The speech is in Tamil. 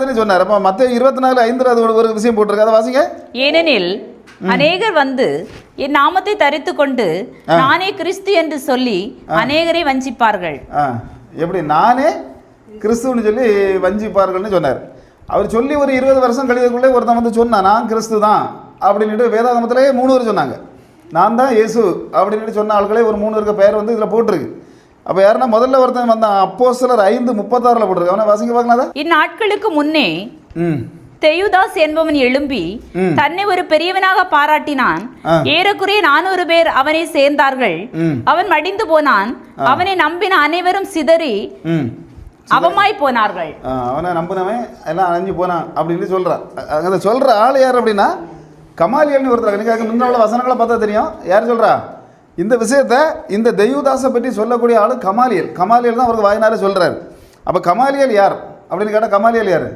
சொன்னார். அப்போ மற்ற இருபத்தி நாலு ஐந்து அது ஒரு- விஷயம் போட்டிருக்கு அதை வாசிங்க. ஏனெனில் அநேகர் வந்து என் நாமத்தை தரித்து கொண்டு நானே கிறிஸ்து என்று சொல்லி அநேகரை வஞ்சிப்பார்கள். எப்படி? நானே கிறிஸ்துவன்னு சொல்லி வஞ்சிப்பார்கள்னு சொன்னார். அவர் சொல்லி ஒரு இருபது வருஷம் கழிவுக்குள்ளே ஒருத்தன் வந்து சொன்னான் நான் கிறிஸ்து தான் அப்படின்ட்டு வேதாகமத்திலே மூணு பேர் சொன்னாங்க. நான் தான் இயேசு அப்படின்ட்டு சொன்ன ஆட்களே ஒரு மூணு இருக்க பேர் வந்து இதில் போட்டிருக்கு. அப்போ யாருன்னா முதல்ல ஒருத்தன் வந்தான். அப்போ சிலர் ஐந்து முப்பத்தாறில் போட்டிருக்கு அவனை வாசிக்க பார்க்கலாம் அதை. இந்நாட்களுக்கு முன்னே தெயுதாஸ் என்பவன் எழும்பி. தன்னை ஒரு பெரியவனாக பாராட்டினான். ஏறக்குறைய நானூறு பேர் அவனை சேர்ந்தார்கள். அவன் மடிந்து போனான். அவனை நம்பின அனைவரும் சிதறி அவமாய் போனார்கள். அவனை நம்பினவன் எல்லாம் அணைஞ்சு போனான் அப்படின்னு சொல்கிறான் அந்த சொல்கிற ஆள் யார் அப்படின்னா? கமாலியல்னு ஒருத்தர் எனக்கு முன்ன உள்ள வசனங்களை பார்த்தா தெரியும். யார் சொல்கிறா இந்த விஷயத்த இந்த தெய்வதாசை பற்றி சொல்லக்கூடிய ஆள் கமாலியல். கமாலியல் தான் அவருக்கு வாயினாலே சொல்கிறார் அப்போ கமாலியல் யார்? அப்படின்னு கேட்டால் கமாலியல் யார்?